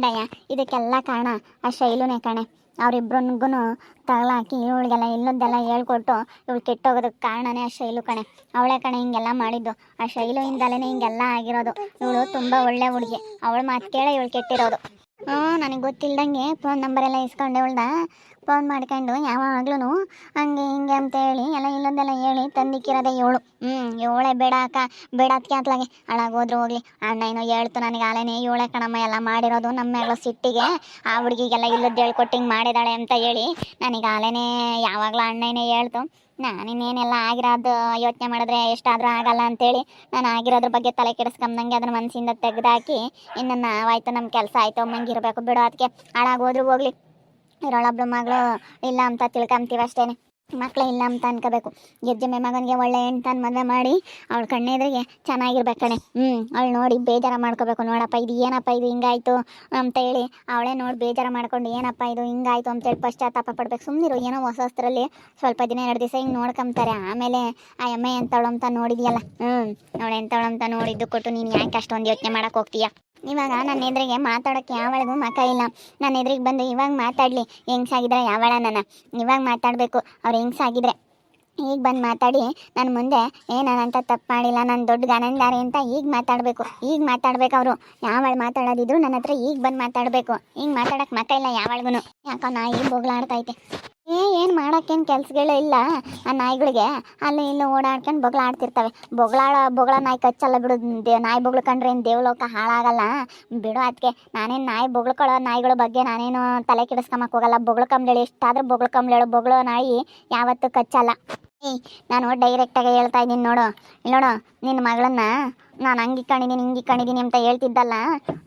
ಡಯ ಇದಕ್ಕೆಲ್ಲ ಕಾರಣ ಆ ಶೈಲುನೇ ಕಣೆ. ಅವ್ರಿಬ್ರಿಗೂ ತಗಲಾಕಿ ಇವಳಿಗೆಲ್ಲ ಇಲ್ಲದ್ದೆಲ್ಲ ಹೇಳ್ಕೊಟ್ಟು ಇವಳು ಕೆಟ್ಟೋಗೋದಕ್ಕೆ ಕಾರಣನೇ ಆ ಶೈಲು ಕಣೆ. ಅವಳೇ ಕಣೆ ಹಿಂಗೆಲ್ಲ ಮಾಡಿದ್ದು. ಆ ಶೈಲುಯಿಂದಲೇ ಹಿಂಗೆಲ್ಲ ಆಗಿರೋದು. ಇವಳು ತುಂಬ ಒಳ್ಳೆ ಹುಡುಗಿ. ಅವಳ ಮಾತು ಕೇಳ ಇವಳು ಕೆಟ್ಟಿರೋದು. ಹ್ಞೂ ನನಗೆ ಗೊತ್ತಿಲ್ದಂಗೆ ಫೋನ್ ನಂಬರ್ ಎಲ್ಲ ಇಸ್ಕೊಂಡೆ ಉಳ್ದ. ಫೋನ್ ಮಾಡ್ಕೊಂಡು ಯಾವಾಗ್ಲೂ ಹಂಗೆ ಹಿಂಗೆ ಅಂತ ಹೇಳಿ, ಎಲ್ಲ ಇಲ್ಲೊಂದೆಲ್ಲ ಹೇಳಿ ತಂದಿಕ್ಕಿರೋದೆ ಏಳು. ಹ್ಞೂ ಏಳೆ ಬೇಡ ಅಕ್ಕ, ಬೇಡ ಅದಕ್ಕೆ ಅತ್ಲಾಗೆ ಹಾಳಾಗೋದ್ರು ಹೋಗ್ಲಿ. ಅಣ್ಣ ಏನೋ ಹೇಳ್ತು ನನಗೆ ಆಲೇನೆ ಏಳೆ ಕಣಮ್ಮ, ಎಲ್ಲ ಮಾಡಿರೋದು ನಮ್ಮ ಎಲ್ಲ ಸಿಟ್ಟಿಗೆ. ಆ ಹುಡುಗಿಗೆಲ್ಲ ಇಲ್ಲದ್ದು ಹೇಳ್ಕೊಟ್ಟಿಂಗ್ ಮಾಡಿದಾಳೆ ಅಂತ ಹೇಳಿ ನನಗೆ ಆಲೇನೆ ಯಾವಾಗಲೂ ಅಣ್ಣನೇ ಹೇಳ್ತು. ನಾನು ಇನ್ನೇನೆಲ್ಲ ಆಗಿರೋದು ಯೋಚನೆ ಮಾಡಿದ್ರೆ ಎಷ್ಟಾದರೂ ಆಗಲ್ಲ ಅಂತೇಳಿ ನಾನು ಆಗಿರೋದ್ರ ಬಗ್ಗೆ ತಲೆ ಕೆಡಿಸ್ಕೊಂಬಂಗೆ ಅದನ್ನ ಮನಸ್ಸಿಂದ ತೆಗೆದಾಕಿ ಇನ್ನು ನಾವಾಯ್ತು ನಮ್ಮ ಕೆಲಸ ಆಯ್ತು ಇರಬೇಕು ಬಿಡು ಅದಕ್ಕೆ ಹಾಳಾಗೋದ್ರೂ ಹೋಗ್ಲಿ. ಇರೋಳೊಬ್ಳು ಮಗಳು ಇಲ್ಲ ಅಂತ ತಿಳ್ಕೊಂತೀವಿ ಅಷ್ಟೇನೆ. ಮಕ್ಕಳು ಇಲ್ಲ ಅಂತ ಅನ್ಕೋಬೇಕು. ಗೆಜ್ಜೆ ಮಗನಿಗೆ ಒಳ್ಳೆ ಹೆಣ್ತನ ಮದುವೆ ಮಾಡಿ, ಅವಳ ಕಣ್ಣೆದ್ರಿಗೆ ಚೆನ್ನಾಗಿರ್ಬೇಕು ಕಣೆ. ಹ್ಞೂ ಅವಳು ನೋಡಿ ಬೇಜಾರು ಮಾಡ್ಕೋಬೇಕು. ನೋಡಪ್ಪ, ಇದು ಏನಪ್ಪ ಇದು ಹಿಂಗಾಯ್ತು ಅಂತ ಹೇಳಿ ಅವಳೇ ನೋಡಿ ಬೇಜಾರು ಮಾಡ್ಕೊಂಡು, ಏನಪ್ಪ ಇದು ಹಿಂಗಾಯ್ತು ಅಂತೇಳಿ ಪಶ್ಚಾತ್ತಾಪ ಪಡ್ಬೇಕು. ಸುಮ್ಮನಿರು ಏನೋ ಹೊಸ ಹೊಸದ್ರಲ್ಲಿ ಸ್ವಲ್ಪ ದಿನ, ಎರಡು ದಿವಸ ಹಿಂಗೆ ನೋಡ್ಕೊಂತಾರೆ ಆಮೇಲೆ, ಆ ಎಮ್ಮೆ ಎಂತವಳು ಅಂತ ನೋಡಿದ್ಯಲ್ಲ? ಹ್ಞೂ ಅವಳು ಎಂತವಳು ಅಂತ ನೋಡಿದ್ದು ಕೊಟ್ಟು ನೀನು ಯಾಕೆ ಅಷ್ಟೊಂದು ಯೋಚನೆ ಮಾಡೋಕೆ ಹೋಗ್ತೀಯ? ಇವಾಗ ನನ್ನ ಎದುರಿಗೆ ಮಾತಾಡೋಕ್ಕೆ ಯಾವಳಿಗೂ ಮಕ ಇಲ್ಲ. ನನ್ನ ಎದುರಿಗೆ ಬಂದು ಇವಾಗ ಮಾತಾಡಲಿ. ಹೆಂಗ್ಸಾಗಿದ್ರೆ ಯಾವಳ ನನ್ನ? ಇವಾಗ ಮಾತಾಡಬೇಕು. ಅವ್ರು ಹೆಂಗ್ಸಾಗಿದ್ರೆ? ಈಗ ಬಂದು ಮಾತಾಡಿ ನನ್ನ ಮುಂದೆ, ಏ ನಾನಂತ ತಪ್ಪು ಮಾಡಿಲ್ಲ. ನಾನು ದೊಡ್ಡ ಗಾನಂದಾರಿ ಅಂತ ಈಗ ಮಾತಾಡಬೇಕು. ಈಗ ಮಾತಾಡ್ಬೇಕು ಅವರು. ಯಾವಳು ಮಾತಾಡೋದಿದ್ರು ನನ್ನ ಹತ್ರ ಈಗ ಬಂದು ಮಾತಾಡಬೇಕು. ಈಗ ಮಾತಾಡಕ್ಕೆ ಮಕ ಇಲ್ಲ ಯಾವಳಿಗೂ ಯಾಕೋ ನಾ ಈಗ ಬೊಗಳಾಡ್ತೈತೆ ಏ, ಏನು ಮಾಡೋಕ್ಕೇನು ಕೆಲ್ಸಗಳೇ ಇಲ್ಲ ಆ ನಾಯಿಗಳಿಗೆ. ಅಲ್ಲಿ ಇಲ್ಲಿ ಓಡಾಡ್ಕೊಂಡು ಬೊಗಳಾಡ್ತಿರ್ತವೆ. ಬೊಗಳಾಡ, ಬೊಗಳ ನಾಯಿ ಕಚ್ಚಲ್ಲ ಬಿಡು. ದೇ, ನಾಯಿ ಬೊಗಳು ಕಂಡ್ರೆ ಏನು ದೇವಲೋಕ ಹಾಳಾಗಲ್ಲ. ಬಿಡು ಅದಕ್ಕೆ ನಾನೇನು ನಾಯಿ ಬೊಗಳ್ಕೊಳ್ಳೋ ನಾಯಿಗಳ ಬಗ್ಗೆ ನಾನೇನು ತಲೆ ಕೆಡಿಸ್ಕೊಂಬಕ್ಕೆ ಹೋಗಲ್ಲ. ಬೊಗಳು ಕಂಬಳಿ ಎಷ್ಟಾದ್ರೂ ಬೊಗಳು ಕಂಬ್ಲೇಳು ಬೊಗಳೋ ನಾಯಿ ಯಾವತ್ತೂ ಕಚ್ಚಲ್ಲ. ನಾನು ಡೈರೆಕ್ಟಾಗಿ ಹೇಳ್ತಾ ಇದ್ದೀನಿ ನೋಡು. ನೋಡು ನಿನ್ನ ಮಗಳನ್ನ ನಾನು ಹಂಗೆ ಕಣಿದೀನಿ, ಹಿಂಗೆ ಕಣಿದೀನಿ ಅಂತ ಹೇಳ್ತಿದ್ದಲ್ಲ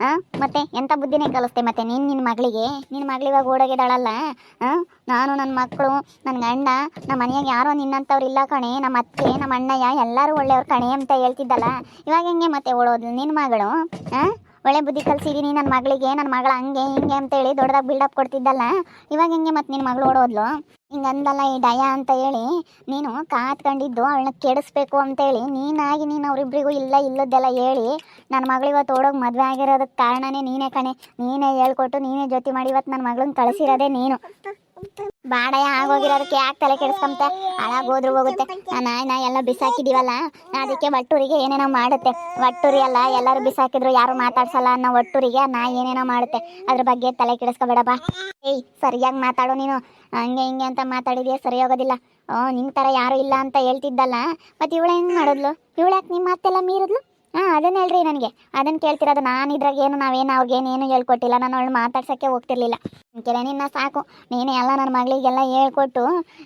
ಹಾಂ ಮತ್ತೆ ಎಂಥ ಬುದ್ಧಿನೇ ಕಲಿಸ್ತೆ ಮತ್ತೆ ನೀನು ನಿನ್ನ ಮಗಳಿಗೆ? ನಿನ್ನ ಮಗಳಿವಾಗ ಓಡೋಗಿದ್ದಾಳಲ್ಲ ಹಾಂ ನಾನು ನನ್ನ ಮಕ್ಕಳು ನನ್ನ ಗಂಡ ನಮ್ಮ ಮನೆಯಾಗ ಯಾರೋ ನಿನ್ನಂಥವ್ರು ಇಲ್ಲ ಕಣೆ ನಮ್ಮ ಅತ್ತೆ ನಮ್ಮ ಅಣ್ಣಯ್ಯ ಎಲ್ಲರೂ ಒಳ್ಳೆಯವ್ರು ಕಣೆ ಅಂತ ಹೇಳ್ತಿದ್ದಲ್ಲ. ಇವಾಗ ಹೆಂಗೆ ಮತ್ತೆ ಓಡೋದು ನಿನ್ನ ಮಗಳು ಹಾಂ ಒಳ್ಳೆ ಬುದ್ಧಿ ಕಲಿಸಿದೀನಿ, ನನ್ನ ಮಗಳಿಗೆ, ನನ್ನ ಮಗಳ ಹಂಗೆ ಹಿಂಗೆ ಅಂತೇಳಿ ದೊಡ್ಡದಾಗಿ ಬಿಲ್ಡಪ್ ಕೊಡ್ತಿದ್ದಲ್ಲ, ಇವಾಗ ಹೆಂಗೆ ಮತ್ತೆ ನಿನ್ನ ಮಗಳು ಓಡೋದ್ಲು? ಹಿಂಗೆ ಅಂದಲ್ಲ ಈ ಡಯ ಅಂತ ಹೇಳಿ, ನೀನು ಕಾತ್ಕೊಂಡಿದ್ದು ಅವಳನ್ನ ಕೆಡಿಸ್ಬೇಕು ಅಂತೇಳಿ, ನೀನಾಗಿ ನೀನು ಅವರಿಬ್ರಿಗೂ ಇಲ್ಲ ಇಲ್ಲದ್ದೆಲ್ಲ ಹೇಳಿ ನನ್ನ ಮಗಳು ಇವತ್ತು ಓಡೋಗಿ ಮದುವೆ ಆಗಿರೋದಕ್ಕೆ ಕಾರಣನೇ ನೀನೇ ಕಣೆ. ನೀನೇ ಹೇಳ್ಕೊಟ್ಟು ನೀನೇ ಜೊತೆ ಮಾಡಿ ಇವತ್ತು ನನ್ನ ಮಗಳನ್ನ ಕಳಿಸಿರೋದೇ ನೀನು. ಬಾಡಯ ಆಗೋಗಿರೋದಕ್ಕೆ ಯಾಕೆ ತಲೆ ಕೆಡಿಸ್ಕೊಂತ ಹಾಳಾಗೋದ್ರು ಹೋಗುತ್ತೆ. ಆ ನಾಯಿ ನಾಯಿ ಎಲ್ಲ ಬಿಸಾಕಿದೀವಲ್ಲ ಅದಕ್ಕೆ ಒಟ್ಟೂರಿಗೆ ಏನೇನೋ ಮಾಡುತ್ತೆ. ಒಟ್ಟೂರಿ ಅಲ್ಲ, ಎಲ್ಲರೂ ಬಿಸಾಕಿದ್ರು, ಯಾರು ಮಾತಾಡ್ಸಲ್ಲ ಅನ್ನೋ ಒಟ್ಟೂರಿಗೆ ನಾಯಿ ಏನೇನೋ ಮಾಡುತ್ತೆ. ಅದ್ರ ಬಗ್ಗೆ ತಲೆ ಕೆಡಿಸ್ಕೊಬೇಡಪ್ಪ ಏಯ್, ಸರಿಯಾಗಿ ಮಾತಾಡು ನೀನು. ಹಂಗೆ ಹಿಂಗೆ ಅಂತ ಮಾತಾಡಿದ್ಯಾ, ಸರಿ ಹೋಗೋದಿಲ್ಲ. ಓ ನಿನ್ನ ಥರ ಯಾರು ಇಲ್ಲ ಅಂತ ಹೇಳ್ತಿದ್ದಲ್ಲ ಮತ್ತು ಇವಳು ಹೆಂಗೆ ಮಾಡಿದ್ಲು? ಇವಳು ಯಾಕೆ ನಿಮ್ಮ ಮಾತೆಲ್ಲ ಮೀರಿದ್ಲು? ಹಾಂ ಅದನ್ನ ಹೇಳ್ರಿ ನನಗೆ. ಅದನ್ನು ಕೇಳ್ತಿರೋದು ನಾನು ಇದ್ರಾಗ ಏನು, ನಾವೇನು ಅವ್ರಿಗೇನು ಏನು ಹೇಳ್ಕೊಟ್ಟಿಲ್ಲ. ನಾನು ಅವಳು ಮಾತಾಡ್ಸೋಕ್ಕೆ ಹೋಗ್ತಿರ್ಲಿಲ್ಲ. ಕೆಲ ನಿನ್ನ ಸಾಕು. ನೀನೇ ಎಲ್ಲ ನನ್ನ ಮಗಳಿಗೆಲ್ಲ ಹೇಳ್ಕೊಟ್ಟು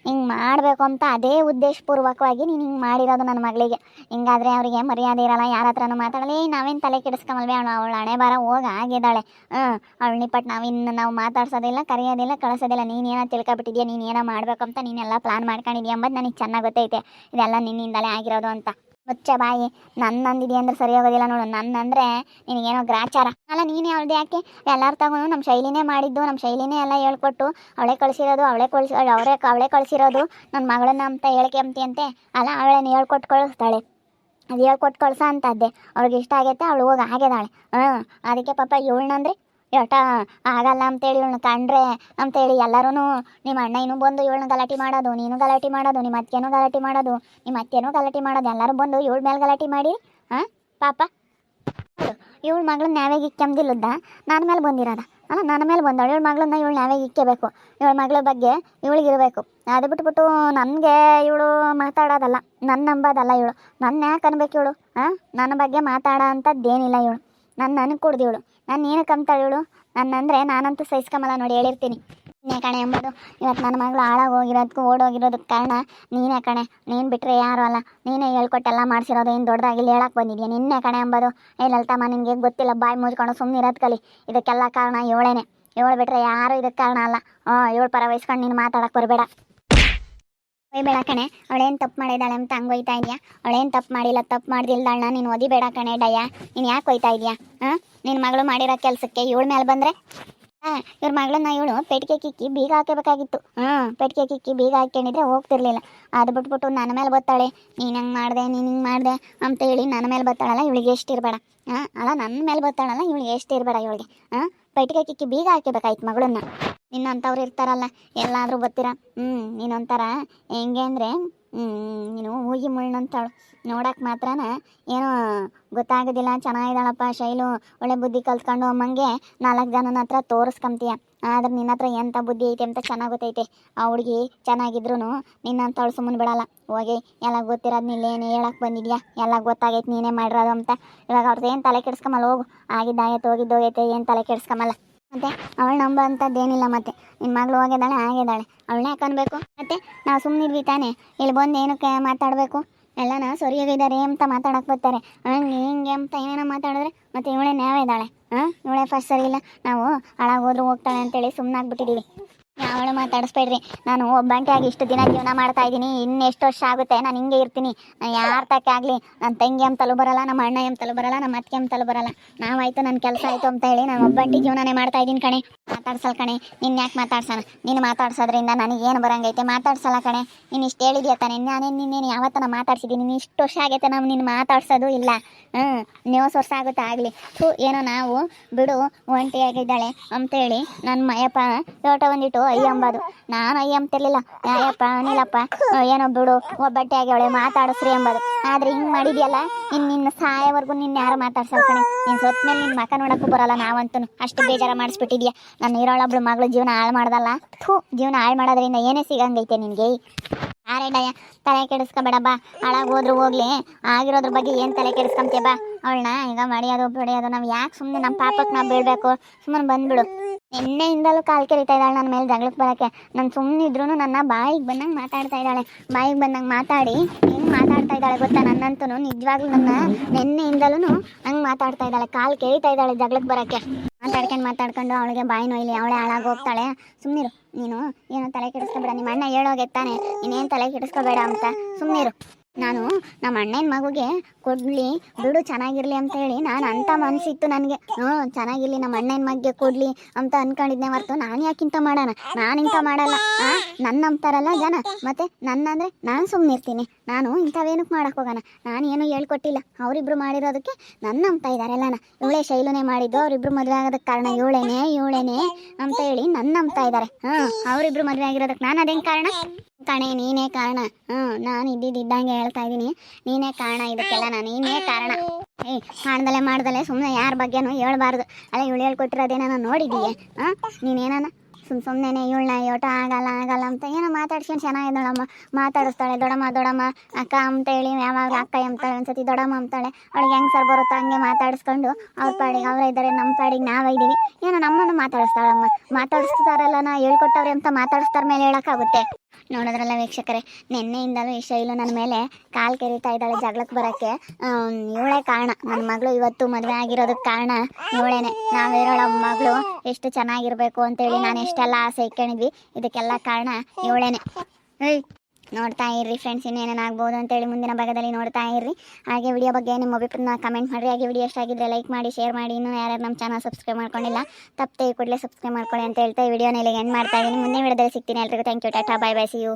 ಹಿಂಗೆ ಮಾಡಬೇಕು ಅಂತ ಅದೇ ಉದ್ದೇಶಪೂರ್ವಕವಾಗಿ ನೀನು ಹಿಂಗೆ ಮಾಡಿರೋದು ನನ್ನ ಮಗಳಿಗೆ. ಹಿಂಗಾದ್ರೆ ಅವರಿಗೆ ಮರ್ಯಾದೆ ಇರಲ್ಲ, ಯಾರ ಹತ್ರನೂ ಮಾತಾಡಲ್ಲ. ಏಯ್, ನಾವೇನು ತಲೆ ಕೆಡಿಸ್ಕೊಂಬಲ್ವೇ ಅವಳು? ಅವಳು ಹಣೆ ಬಾರ ಹೋಗಿ ಆಗಿದ್ದಾಳೆ. ಹ್ಞೂ ಅವಳು ನಿಪ್ಪಟ್ಟು ಇನ್ನು ನಾವು ಮಾತಾಡ್ಸೋದಿಲ್ಲ, ಕರೆಯೋದಿಲ್ಲ, ಕಳಿಸೋದಿಲ್ಲ. ನೀನೇನೋ ತಿಳ್ಕೊಬಿಟ್ಟಿದ್ಯಾ? ನೀನು ಏನೋ ಮಾಡಬೇಕು ಅಂತ ನೀನೆಲ್ಲ ಪ್ಲಾನ್ ಮಾಡ್ಕೊಂಡಿದ್ಯಾ? ಅಂಬದು ನನಗೆ ಚೆನ್ನಾಗಿ ಗೊತ್ತೈತೆ. ಇದೆಲ್ಲ ನಿನ್ನಿಂದಲೇ ಆಗಿರೋದು ಅಂತ. ಮುಚ್ಚ ಬಾಯಿ. ನನ್ನ ಅಂದಿದ್ಯಾ ಅಂದ್ರೆ ಸರಿ ಹೋಗೋದಿಲ್ಲ ನೋಡು. ನನ್ನ ಅಂದರೆ ನಿನಗೇನೋ ಗ್ರಾಚಾರ. ಅಲ್ಲ, ನೀನೇ ಅವಳದೇ ಯಾಕೆ? ಎಲ್ಲರೂ ತಗೊಂಡು ನಮ್ಮ ಶೈಲಿನೇ ಮಾಡಿದ್ದು ನಮ್ಮ ಶೈಲಿನೇ ಎಲ್ಲ ಹೇಳ್ಕೊಟ್ಟು ಅವಳೇ ಕಳಿಸಿರೋದು, ಅವಳೇ ಕಳಿಸಿ, ಅವರೇ ಅವಳೇ ಕಳಿಸಿರೋದು ನನ್ನ ಮಗಳನ್ನ ಅಂತ ಹೇಳಿಕೆ ಅಂತೆ. ಅಲ್ಲ ಅವಳೇ ಹೇಳ್ಕೊಟ್ಟು ಕಳಿಸ್ತಾಳೆ. ಅದು ಹೇಳ್ಕೊಟ್ಟು ಕಳ್ಸ ಅಂತದ್ದೆ. ಅವ್ಳಿಗೆ ಇಷ್ಟ ಆಗೈತೆ, ಅವಳು ಹೋಗಿ ಆಗ್ಯದಾಳೆ ಹಾಂ ಅದಕ್ಕೆ ಪಾಪ ಇವಳನ್ನಂದ್ರೆ ಯೋಟ ಆಗಲ್ಲ ಅಂತೇಳಿ ಇವಳನ್ನ ಕಂಡ್ರೆ, ಅಂತೇಳಿ ಎಲ್ಲರೂ ನಿಮ್ಮ ಅಣ್ಣ ಇನ್ನೂ ಬಂದು ಇವಳನ್ನ ಗಲಾಟೆ ಮಾಡೋದು, ನೀನು ಗಲಾಟೆ ಮಾಡೋದು ನಿಮ್ಮ ಅತ್ತೆನೂ ಗಲಾಟೆ ಮಾಡೋದು ನಿಮ್ಮ ಅತ್ತೆನೂ ಗಲಾಟೆ ಮಾಡೋದು, ಎಲ್ಲರೂ ಬಂದು ಇವಳ ಮೇಲೆ ಗಲಾಟೆ ಮಾಡಿ ಹಾಂ ಪಾಪ. ಇವಳ ಮಗಳನ್ನ ನ್ಯಾವೇಗೆ ಇಕ್ಕಂದಿಲ್ಲದ ನನ್ನ ಮೇಲೆ ಬಂದಿರೋದ? ಅಲ್ಲ ನನ್ನ ಮೇಲೆ ಬಂದವಳು, ಇವಳ ಮಗಳನ್ನ ಇವಳು ನ್ಯಾವೇಗೆ ಇಕ್ಕಬೇಕು ಇವಳ ಮಗಳ ಬಗ್ಗೆ ಇವಳಿಗಿರಬೇಕು ಅದು ಬಿಟ್ಬಿಟ್ಟು ನನಗೆ ಇವಳು ಮಾತಾಡೋದಲ್ಲ ನನ್ನ ನಂಬೋದಲ್ಲ ಇವಳು. ನನ್ನ ಯಾಕೆ ಅನ್ಬೇಕು ಇವಳು ಹಾಂ ನನ್ನ ಬಗ್ಗೆ ಮಾತಾಡೋ ಅಂಥದ್ದೇನಿಲ್ಲ ಇವಳು. ನನ್ನ ನನಗೆ ಕೊಡ್ದಿವಳು ನಾನು ಏನಕ್ಕೆ ಅಂತಾಳೆ ಇವಳು ನನ್ನಂದರೆ ನಾನಂತೂ ಸಹಿಸ್ಕೊಂಬಲ್ಲ ನೋಡಿ ಹೇಳಿರ್ತೀನಿ. ನೀನೇ ಕಣೆ ಎಂಬುದು. ಇವತ್ತು ನನ್ನ ಮಗಳು ಹಾಳಾಗಿ ಹೋಗಿರೋದಕ್ಕೂ ಓಡೋಗಿರೋದಕ್ಕೆ ಕಾರಣ ನೀನೇ ಕಣೆ. ನೀನು ಬಿಟ್ಟರೆ ಯಾರು ಅಲ್ಲ. ನೀನೇ ಹೇಳ್ಕೊಟ್ಟೆಲ್ಲ ಮಾಡಿಸಿರೋದು ಏನು ದೊಡ್ಡದಾಗಿ ಇಲ್ಲಿ ಹೇಳಕ್ಕೆ ಬಂದಿದ್ಯಾ? ನಿನ್ನೆ ಕಣೆ ಎಂಬುದು. ಏ ಲಲಿತಮ್ಮ, ನಿನಗೆ ಗೊತ್ತಿಲ್ಲ. ಬಾಯಿ ಮುಚ್ಕೊಂಡು ಸುಮ್ಮನೆ ಇರೋದು ಕಲಿ. ಇದಕ್ಕೆಲ್ಲ ಕಾರಣ ಇವಳೇನೆ ಇವಳು ಬಿಟ್ಟರೆ ಯಾರು ಇದಕ್ಕೆ ಕಾರಣ ಅಲ್ಲ. ಹ್ಞೂ ಇವಳು ಪರ ವಹಿಸ್ಕೊಂಡು ನೀನು ಮಾತಾಡೋಕ್ಕೆ ಬರಬೇಡ. ಒಯ್ಬೇಡ ಕಣೆ, ಅವಳೇನು ತಪ್ಪು ಮಾಡಿದಾಳೆ ಅಂತ ಹಂಗೆ ಒಯ್ತಾ ಇದೆಯಾ? ಅವಳೇನು ತಪ್ಪು ಮಾಡಿಲ್ಲ, ತಪ್ಪು ಮಾಡ್ದಿಲ್ದಾಳನ್ನ ನೀನು ಓದಿಬೇಡ ಕಣೆ ಡಯ್ಯ. ನೀನು ಯಾಕೆ ಒಯ್ತಾ ಇದೆಯಾ? ಹಾಂ? ನಿನ್ನ ಮಗಳು ಮಾಡಿರೋ ಕೆಲಸಕ್ಕೆ ಇವಳ ಮೇಲೆ ಬಂದ್ರೆ? ಹಾಂ, ಇವ್ರ ಮಗಳನ್ನ ಇವಳು ಪೆಟ್ಟಿಗೆ ಕಿಕ್ಕಿ ಬೀಗ ಹಾಕಬೇಕಾಗಿತ್ತು. ಹ್ಞೂ ಪೆಟ್ಟಿಗೆ ಕಿಕ್ಕಿ ಬೀಗ ಹಾಕ್ಕೊಂಡಿದ್ರೆ ಹೋಗ್ತಿರ್ಲಿಲ್ಲ. ಅದು ಬಿಟ್ಬಿಟ್ಟು ನನ್ನ ಮೇಲೆ ಬತ್ತಾಳೆ ನೀನು ಹಂಗೆ ಮಾಡಿದೆ, ನೀನು ಹಿಂಗೆ ಅಂತ ಹೇಳಿ ನನ್ನ ಮೇಲೆ ಬತ್ತಾಳಲ್ಲ ಇವಳಿಗೆ ಎಷ್ಟು ಇರಬೇಡ. ಹಾಂ, ಅಲ್ಲ ನನ್ನ ಮೇಲೆ ಬತ್ತಾಳಲ್ಲ ಇವಳಿಗೆ ಎಷ್ಟು ಇರಬೇಡ ಇವಳಿಗೆ. ಹಾಂ? ಪೆಟ್ಟಿಗೆ ಕಿಕ್ಕಿ ಬೀಗ ಹಾಕಿಬೇಕಾಯ್ತು ಮಗಳನ್ನ. ನಿನ್ನಂಥವ್ರು ಇರ್ತಾರಲ್ಲ, ಎಲ್ಲಾದರೂ ಬರ್ತೀರ ಹ್ಞೂ ನೀನೊಂಥರ ಹೆಂಗೆ ಅಂದರೆ ನೀನು ಹೂಗಿ ಮುಳ್ಳಂತಾಳು ನೋಡಕ್ಕೆ ಮಾತ್ರನ ಏನೋ ಗೊತ್ತಾಗೋದಿಲ್ಲ, ಚೆನ್ನಾಗಿದ್ದಾಳಪ್ಪ ಶೈಲು, ಒಳ್ಳೆ ಬುದ್ಧಿ ಕಲ್ತ್ಕೊಂಡು ಅಮ್ಮಂಗೆ ನಾಲ್ಕು ಜನನ ಹತ್ರ ತೋರಿಸ್ಕೊಂತೀಯ. ಆದ್ರೆ ನಿನ್ನ ಹತ್ರ ಎಂಥ ಬುದ್ಧಿ ಐತೆ ಅಂತ ಚೆನ್ನಾಗಿ ಗೊತ್ತೈತೆ. ಆ ಹುಡುಗಿ ಚೆನ್ನಾಗಿದ್ರು ನಿನ್ನಂಥವಳು ಸುಮ್ಮನೆ ಬಿಡಲ್ಲ. ಹೋಗಿ, ಎಲ್ಲ ಗೊತ್ತಿರೋದು ನೀನೇನು ಹೇಳಕ್ಕೆ ಬಂದಿದ್ಯಾ? ಎಲ್ಲ ಗೊತ್ತಾಗೈತೆ ನೀನೇ ಮಾಡಿರೋದು ಅಂತ. ಇವಾಗ ಅವ್ರದ್ದು ಏನು ತಲೆ ಕೆಡ್ಸ್ಕೊಂಬಲ್ಲ, ಹೋಗು. ಆಗಿದ್ದಾಗೈತೆ ಹೋಗಿದ್ದು ಹೋಗೈತೆ, ಏನು ತಲೆ ಕೆಡ್ಸ್ಕೊಂಬಲ್ಲ. ಮತ್ತೆ ಅವಳು ನಂಬೋ ಅಂಥದ್ದೇನಿಲ್ಲ ಮತ್ತೆ. ನಿನ್ನ ಮಗಳು ಹೋಗಿದ್ದಾಳೆ, ಆಗಿದ್ದಾಳೆ. ಅವಳನ್ನೇ ಹಾಕೊಬೇಕು ಮತ್ತೆ ನಾವು ಸುಮ್ಮನಿದ್ವಿ ತಾನೇ. ಇಲ್ಲಿ ಬಂದು ಏನಕ್ಕೆ ಮಾತಾಡಬೇಕು? ಎಲ್ಲನ ಸರಿಯಾಗಿದ್ದಾರೆ ಅಂತ ಮಾತಾಡಕ್ಕೆ ಬರ್ತಾರೆ? ಹಂಗೆ ಹಿಂಗೆ ಅಂತ ಏನೇನೋ ಮಾತಾಡಿದ್ರೆ ಮತ್ತೆ ಇವಳೇ ನ್ಯಾವ ಇದ್ದಾಳೆ. ಹಾಂ ಇವಳೇ ಫಸ್ಟ್ ಸರಿ ಇಲ್ಲ. ನಾವು ಹಾಳಾಗೋದ್ರು ಹೋಗ್ತಾಳೆ ಅಂತೇಳಿ ಸುಮ್ಮನಾಗ್ಬಿಟ್ಟಿದ್ದೀವಿ ಅವಳು ಮಾತಾಡಿಸ್ಬೇಡ್ರಿ. ನಾನು ಒಬ್ಬಂಟಿಯಾಗಿ ಇಷ್ಟು ದಿನ ಜೀವನ ಮಾಡ್ತಾ ಇದ್ದೀನಿ. ಇನ್ನು ಎಷ್ಟು ವರ್ಷ ಆಗುತ್ತೆ? ನಾನು ಹಿಂಗೆ ಇರ್ತೀನಿ. ಯಾರ ತಕ್ಕೆ ಆಗಲಿ ನನ್ನ ತಂಗಿ ಅಂತಲೂ ಬರಲ್ಲ, ನಮ್ಮ ಅಣ್ಣ ಎಂತಲೂ ಬರಲ್ಲ, ನಮ್ಮ ಅತ್ತಿಗೆ ಅಂತಲೂ ಬರಲ್ಲ. ನಾವಾಯ್ತು ನನ್ನ ಕೆಲಸ ಆಯಿತು ಅಂತ ಹೇಳಿ ನಾನು ಒಬ್ಬಂಟಿ ಜೀವನನೇ ಮಾಡ್ತಾ ಇದ್ದೀನಿ ಕಣೆ. ಮಾತಾಡ್ಸಲ್ಲ ಕಣೆ. ನಿನ್ನ ಯಾಕೆ ಮಾತಾಡ್ಸೋಣ ನೀನು ಮಾತಾಡ್ಸೋದ್ರಿಂದ ನನಗೆ ಏನು ಬರಂಗೈತೆ? ಮಾತಾಡ್ಸಲ್ಲ ಕಣೆ. ನೀನು ಇಷ್ಟು ಹೇಳಿದ್ಯಾ ತಾನೆ? ನಾನೇನು ನಿನ್ನೇನು ಯಾವತ್ತನ ಮಾತಾಡ್ಸಿದ್ದೀನಿ? ನೀನು ಇಷ್ಟು ವರ್ಷ ಆಗೈತೆ ನಾವು ನಿನ್ನ ಮಾತಾಡ್ಸೋದು ಇಲ್ಲ. ಹ್ಞೂ ನ್ಯೂಸ್ ವರ್ಷ ಆಗುತ್ತೆ ಆಗಲಿ. ಥೂ, ಏನೋ ನಾವು, ಬಿಡು, ಒಂಟಿಯಾಗಿದ್ದಾಳೆ ಅಂತೇಳಿ ನನ್ನ ಮಯಪ್ಪ ತೋಟ ಒಂದಿಟ್ಟು ಅಯ್ಯ ಅಂಬೋದು ನಾನು ಅಯ್ಯ ಅಂತಿರ್ಲಿಲ್ಲ ಯಾಯಪ್ಪ ಅನಿಲಪ್ಪ ಏನೋ ಬಿಡು ಒಬ್ಬಟ್ಟೆ ಆಗ್ಯವಳೆ ಮಾತಾಡಿಸ್ರಿ ಎಂಬುದು. ಆದ್ರೆ ಹಿಂಗೆ ಮಾಡಿದ್ಯಲ್ಲ, ಇನ್ ನಿನ್ನ ಸಾಯವರೆಗೂ ನಿನ್ನ ಯಾರು ಮಾತಾಡ್ಸಲ್ಲ ನಿನ್ ಸೊತ್ ಮೇಲೆ ನಿನ್ನ ಮಕ ನೋಡಕ್ಕೂ ಬರಲ್ಲ ನಾವಂತೂ ಅಷ್ಟು ಬೇಜಾರ ಮಾಡಿಸ್ಬಿಟ್ಟಿದ್ಯಾ. ನನ್ನ ಇರೋಳೊಬ್ಳು ಮಗಳು ಜೀವನ ಹಾಳು ಮಾಡ್ದಲ್ಲ. ಥೂ, ಜೀವನ ಹಾಳು ಮಾಡೋದ್ರಿಂದ ಏನೇ ಸಿಗಂಗೈತೆ ನಿನಗೆ. ಆರೇಡಯ್ಯ ತಲೆ ಕೆಡಿಸ್ಕೊಬೇಡ ಬಾ. ಹಾಳಾಗಿ ಹೋದ್ರು ಹೋಗ್ಲಿ. ಆಗಿರೋದ್ರ ಬಗ್ಗೆ ಏನ್ ತಲೆ ಕೆಡಿಸ್ಕೊಂತೀಯ ಬಾ. ಅವಳನ್ನ, ಈಗ ಮಡಿಯೋದು ಬಿಡಿಯೋದು ನಾವು ಯಾಕೆ ಸುಮ್ಮನೆ ನಮ್ಮ ಪಾಪಕ್ಕೆ ನಾವು ಬೀಳ್ಬೇಕು? ಸುಮ್ಮನೆ ಬಂದ್ಬಿಡು. ನಿನ್ನೆಯಿಂದಲೂ ಕಾಲು ಕೆರಿತಾ ಇದ್ದಾಳೆ ನನ್ನ ಮೇಲೆ ಜಗಳಕ್ಕೆ ಬರೋಕ್ಕೆ. ನಾನು ಸುಮ್ಮನೆ ಇದ್ರೂ ನನ್ನ ಬಾಯಿಗೆ ಬಂದಂಗೆ ಮಾತಾಡ್ತಾ ಇದ್ದಾಳೆ. ಬಾಯಿಗೆ ಬಂದಂಗೆ ಮಾತಾಡಿ ಹೆಂಗೆ ಮಾತಾಡ್ತಾ ಇದ್ದಾಳೆ ಗೊತ್ತಾ ನನ್ನಂತೂ ನಿಜವಾಗ್ಲೂ ನನ್ನ ನಿನ್ನೆಯಿಂದಲೂ ಹಂಗೆ ಮಾತಾಡ್ತಾ ಇದ್ದಾಳೆ. ಕಾಲು ಕೆರಿತಾ ಇದ್ದಾಳೆ ಜಗಳಕ್ಕೆ ಬರೋಕ್ಕೆ. ಮಾತಾಡ್ಕೊಂಡು ಮಾತಾಡ್ಕೊಂಡು ಅವಳಿಗೆ ಬಾಯಿ ನೋಯ್ಲಿ, ಅವಳೆ ಹಾಳಾಗಿ ಹೋಗ್ತಾಳೆ. ಸುಮ್ಮನಿರು ನೀನು ಏನೋ ತಲೆ ಕೆಡಿಸ್ಕೊಬೇಡ. ನಿಮ್ಮ ಅಣ್ಣ ಹೇಳೋಗೆತ್ತಾನೆ ನೀನೇನು ತಲೆ ಕೆಡಿಸ್ಕೋಬೇಡ ಅಂತ. ಸುಮ್ಮನಿರು ನಾನು ನಮ್ಮ ಅಣ್ಣನ ಮಗುಗೆ ಕೊಡ್ಲಿ, ಬಿಡು ಚೆನ್ನಾಗಿರ್ಲಿ ಅಂತ ಹೇಳಿ ನಾನು ಅಂತ ಮನಸ್ಸಿತ್ತು ನನಗೆ. ಹ್ಞೂ ಚೆನ್ನಾಗಿರ್ಲಿ ನಮ್ಮ ಅಣ್ಣನ ಮಗ್ಗೆ ಕೊಡ್ಲಿ ಅಂತ ಅನ್ಕೊಂಡಿದ್ದೆ ಹೊರ್ತು ನಾನು ಯಾಕಿಂತ ಮಾಡೋಣ? ನಾನು ಇಂಥ ಮಾಡಲ್ಲ. ಆ ನನ್ನ ನಂಬ್ತಾರಲ್ಲ ಜನ. ಮತ್ತೆ ನನ್ನ ಅಂದರೆ ನಾನು ಸುಮ್ಮನೆ ಇರ್ತೀನಿ. ನಾನು ಇಂಥವೇನಕ್ಕೆ ಮಾಡಕ್ ಹೋಗೋಣ? ನಾನು ಏನು ಹೇಳ್ಕೊಟ್ಟಿಲ್ಲ. ಅವರಿಬ್ರು ಮಾಡಿರೋದಕ್ಕೆ ನನ್ನ ನಂಬ್ತಾ ಇದ್ದಾರೆ ಎಲ್ಲನ. ಇವಳೇ ಶೈಲುನೇ ಮಾಡಿದ್ದು, ಅವರಿಬ್ರು ಮದುವೆ ಆಗೋದಕ್ಕೆ ಕಾರಣ ಇವಳೇನೆ ಇವಳೇನೆ ಅಂತ ಹೇಳಿ ನನ್ನ ನಂಬ್ತಾ ಇದ್ದಾರೆ ಹಾಂ, ಅವರಿಬ್ರು ಮದುವೆ ಆಗಿರೋದಕ್ಕೆ ನಾನು ಅದೇನು ಕಾರಣ? ಕಣೆ, ನೀನೇ ಕಾರಣ. ಹ್ಞೂ ನಾನು ಇದ್ದಿದ್ದಂಗೆ ಹೇಳ್ತಾ ಇದ್ದೀನಿ ನೀನೇ ಕಾರಣ ಇದಕ್ಕೆಲ್ಲ ನಾನು ನೀನೇ ಕಾರಣ. ಏ ಕಾಣ್ದಲೆ ಮಾಡ್ದಲೆ ಸುಮ್ಮನೆ ಯಾರ ಬಗ್ಗೆನೂ ಹೇಳ್ಬಾರ್ದು. ಅಲ್ಲ, ಇವಳು ಹೇಳ್ಕೊಟ್ಟಿರೋದೇನ ನೋಡಿದೀಯ? ಹಾಂ? ನೀನೇನ ಸುಮ್ ಸುಮ್ಮನೆ ಇವಳನ್ನ ಯೋಟ ಆಗಲ್ಲ ಆಗಲ್ಲ ಅಂತ ಏನೋ ಮಾತಾಡ್ಸ್ಕೊಂಡು ಚೆನ್ನಾಗಿದ್ದಾಳಮ್ಮ. ಮಾತಾಡಿಸ್ತಾಳೆ, ದೊಡಮ್ಮ ದೊಡಮ್ಮ, ಅಕ್ಕ ಅಂತೇಳಿ ಯಾವಾಗ ಅಕ್ಕ ಅಂತಾಳೆ ಒಂದ್ಸತಿ ದೊಡಮ್ಮ ಅಂತಾಳೆ ಅವಳಿಗೆ ಹೆಂಗೆ ಸರ್ ಬರುತ್ತೋ ಹಂಗೆ ಮಾತಾಡಿಸ್ಕೊಂಡು ಅವ್ರ ಪಾಡಿಗೆ, ಅವರೇ ಇದ್ದಾರೆ ನಮ್ಮ ಪಾಡಿಗೆ ನಾವೇ ಇದ್ದೀವಿ ಏನೋ ನಮ್ಮನ್ನು ಮಾತಾಡಿಸ್ತಾಳಮ್ಮ. ಮಾತಾಡಿಸ್ತಾರಲ್ಲ, ನಾ ಹೇಳ್ಕೊಟ್ಟವ್ರೆ ಅಂತ ಮಾತಾಡಿಸ್ತಾರ ಮೇಲೆ ಹೇಳೋಕ್ಕಾಗುತ್ತೆ. ನೋಡಿದ್ರಲ್ಲ ವೀಕ್ಷಕರೇ, ನಿನ್ನೆಯಿಂದಲೂ ಈ ಶೈಲು ನನ್ನ ಮೇಲೆ ಕಾಲು ಕೆರಿತಾ ಇದ್ದಾಳೆ ಜಗಳಕ್ಕೆ ಬರೋಕ್ಕೆ. ಇವಳೇ ಕಾರಣ. ನನ್ನ ಮಗಳು ಇವತ್ತು ಮದುವೆ ಆಗಿರೋದಕ್ಕೆ ಕಾರಣ ಇವಳೇನೆ. ನಾವಿರೋಳ ಮಗಳು ಎಷ್ಟು ಚೆನ್ನಾಗಿರಬೇಕು ಅಂತೇಳಿ ನಾನು ಎಷ್ಟೆಲ್ಲ ಆಸೆ ಇಟ್ಕೊಂಡಿದ್ವಿ. ಇದಕ್ಕೆಲ್ಲ ಕಾರಣ ಇವಳೇನೆ ಏಯ್, ನೋಡ್ತಾ ಇರ್ರಿ ಫ್ರೆಂಡ್ಸ್ ಇನ್ನೇನೇನು ಆಗ್ಬೋದು ಅಂತೇಳಿ ಮುಂದಿನ ಭಾಗದಲ್ಲಿ ನೋಡ್ತಾ ಇರ್ರಿ. ಹಾಗೆ ವಿಡಿಯೋ ಬಗ್ಗೆ ನಿಮ್ಮ ಅಭಿಪ್ರಾಯ ಕಮೆಂಟ್ ಮಾಡಿರಿ. ಹಾಗೆ ವಿಡಿಯೋ ಇಷ್ಟ ಆಗಿದ್ರೆ ಲೈಕ್ ಮಾಡಿ ಶೇರ್ ಮಾಡಿ. ಇನ್ನೂ ಯಾರ್ಯಾರು ನಮ್ಮ ಚಾನಲ್ ಸಬ್ಸ್ಕ್ರೈಬ್ ಮಾಡ್ಕೊಂಡಿಲ್ಲ, ತಪ್ಪದೆ ಕೂಡಲೇ ಸಬ್ಸ್ಕ್ರೈಬ್ ಮಾಡ್ಕೊಳ್ಳಿ ಅಂತ ಹೇಳ್ತಾ ವಿಡಿಯೋನ ಇಲ್ಲಿಗೆ ಎಂಡ್ ಮಾಡ್ತಾ ಇದ್ದೀನಿ. ಮುಂದಿನ ವಿಡಿಯೋದಲ್ಲಿ ಸಿಗ್ತೀನಿ ಎಲ್ರಿಗೂ. Thank you tata bye bye see you